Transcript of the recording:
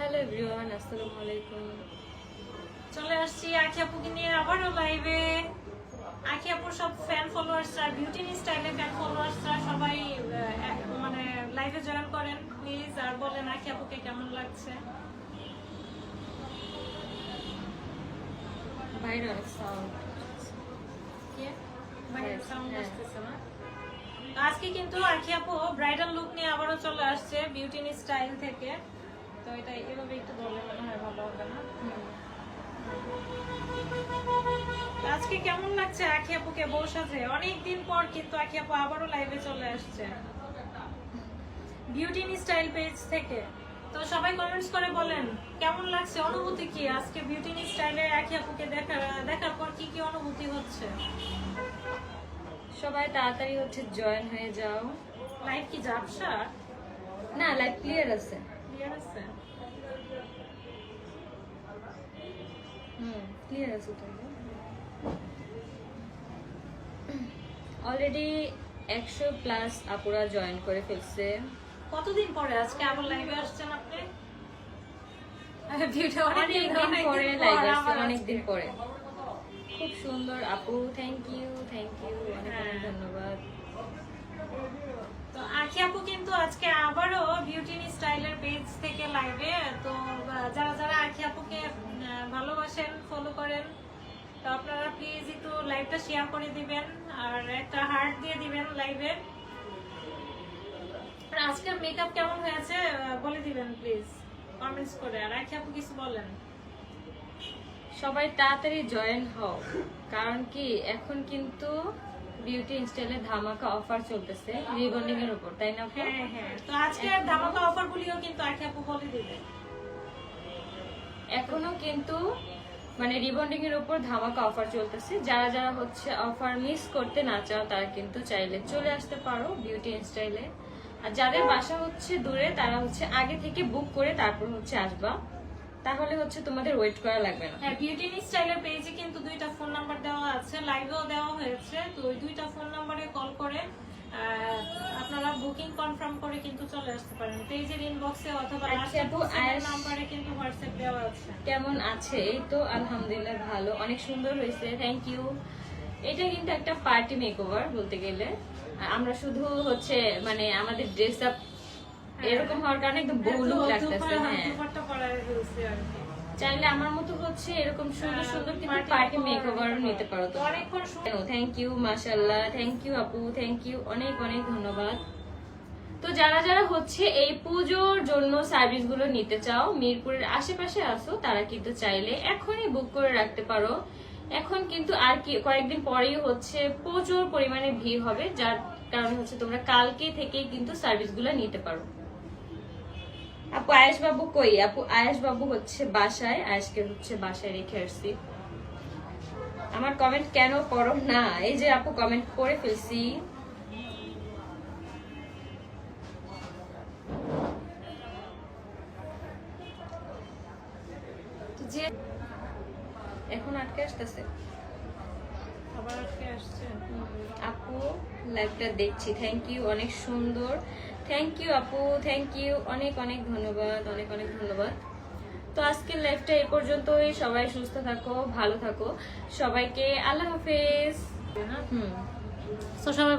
Hello everyone আসসালামু আলাইকুম চলে আসছি আখি আপুকে নিয়ে আবারও লাইভে আখি আপুর সব ফ্যান ফলোয়ার্সরা বিউটি স্টাইলে ফ্যান ফলোয়ার্সরা সবাই মানে লাইভে জয়েন করেন প্লিজ আর বলেন আখি আপুকে কেমন লাগছে বাইরে অনেক সাউন্ড কি? বাইরের Yes, sound। আসতেছে না? আজকে কিন্তু আখি আপু ব্রাইডাল লুক নিয়ে আবারও চলে আসছে বিউটি স্টাইল থেকে তো এটা এভাবে একটু বললে মনে হয় ভালো হবে না? আজকে কেমন লাগছে আখি আপুকে বউ সাথে? অনেকদিন পর কিন্তু আখি আপু আবারও লাইভে চলে আসছে। বিউটি স্টাইল পেজ থেকে। তো সবাই কমেন্টস করে বলেন কেমন লাগছে? অনুভূতি কি? আজকে বিউটি স্টাইলে আখি আপুকে দেখার দেখার পর কি কি অনুভূতি হচ্ছে? সবাই তাড়াতাড়ি হচ্ছে জয়েন হয়ে যাও। লাইভ কি ঝাপসা? না লাইভ ক্লিয়ার আছে। ক্লিয়ার আছে হুম ক্লিয়ার আছে তো অলরেডি একশো প্লাস আপুরা জয়েন করে ফেলছে। কতদিন পরে? আজকে আবার লাইভে আসছেন আপনি? Beauty অনেকদিন- পরে খুব সুন্দর আপু থ্যাংক ইউ থ্যাংক ইউ অনেক অনেক হ্যাঁ। ধন্যবাদ। তো আখি তো আপনারা প্লিজ একটু লাইভটা শেয়ার করে দিবেন আর একটা হার্ট দিয়ে দিবেন লাইভে আজকের মেকআপ কেমন হয়েছে বলে দিবেন প্লিজ কমেন্টস করে। আর আখি আপু কিছু বলেন। সবাই তাড়াতাড়ি জয়েন হও কারণ কি এখন কিন্তু বিউটি ইনস্টাইলে ধামাকা অফার চলতেছে রিবন্ডিং এর উপর তাই না হ্যাঁ হ্যাঁ। তো আজকের ধামাকা অফার গুলিও কিন্তু আখি আপু বলে দিবে। এখনও কিন্তু মানে রিবন্ডিং এর উপর ধামাকা অফার চলতেছে। যারা যারা হচ্ছে অফার মিস করতে না চাও, তারা কিন্তু চাইলে চলে আসতে পারো বিউটি স্টাইলে আর যাদের বাসা হচ্ছে দূরে, তারা হচ্ছে আগে থেকে বুক করে তারপর হচ্ছে আসবা। তাহলে হচ্ছে তোমাদের ওয়েট করা লাগবে না। হ্যাঁ বিউটি স্টাইলের পেজে কিন্তু দুইটা ফোন নাম্বার দেওয়া আছে লাইভেও দেওয়া হয়েছে। তো ওই দুইটা ফোন নাম্বারে কল করে বুকিং কনফার্ম করে কিন্তু চলে আসতে পারেন। পেজের ইনবক্সে অথবা আচ্ছা, লাস্টের আপু, হোসেনের কিন্তু হোয়াটসঅ্যাপ দেওয়া আছে। কেমন আছে? এই তো আলহামদুলিল্লাহ ভালো। অনেক সুন্দর হয়েছে। থ্যাংক ইউ এটা কিন্তু একটা পার্টি মেকওভার বলতে গেলে। আমরা শুধু হচ্ছে মানে আমাদের ড্রেস আপ এরকম হওয়ার কারণে একদম বহু লুক লাগতেছে হ্যাঁ। চাইলে আমার মতো হচ্ছে এরকম সুন্দর হ্যাঁ, সুন্দর কিন্তু পার্টি মেকওভার নিতে পারো। তো অনেকক্ষণ থ্যাংক ইউ মাশাল্লাহ থ্যাংক ইউ আপু। থ্যাংক ইউ অনেক অনেক ধন্যবাদ। তো যারা যারা হচ্ছে এই পুজোর জন্য সার্ভিসগুলো নিতে চাও, মিরপুরের আশেপাশে আসো তারা কিন্তু চাইলে এখনই বুক করে রাখতে পারো। এখন কিন্তু আর কি, কয়েকদিন পরেই হচ্ছে প্রচুর পরিমাণে ভিড় হবে, যার কারণে হচ্ছে তোমরা কালকে থেকেই কিন্তু সার্ভিসগুলো নিতে পারো। আপু আয়েশ বাবু কই? আপু আয়েশ বাবু হচ্ছে বাসায়, আয়েশকে হচ্ছে বাসায় রেখে আসছি। আমার কমেন্ট কেন করো না? এই যে আপু কমেন্ট করে ফেলছি। যে এখন আটকে আসতেছে। আবার আজকে আসছে? আপু লাইভটা দেখছি। থ্যাংক ইউ অনেক সুন্দর। থ্যাংক ইউ আপু থ্যাংক ইউ অনেক অনেক ধন্যবাদ অনেক অনেক ধন্যবাদ। তো আজকের লাইভটা এই পর্যন্তই। সবাই সুস্থ থাকো ভালো থাকো। সবাইকে আল্লাহ হাফেজ। হুম। তো সবাই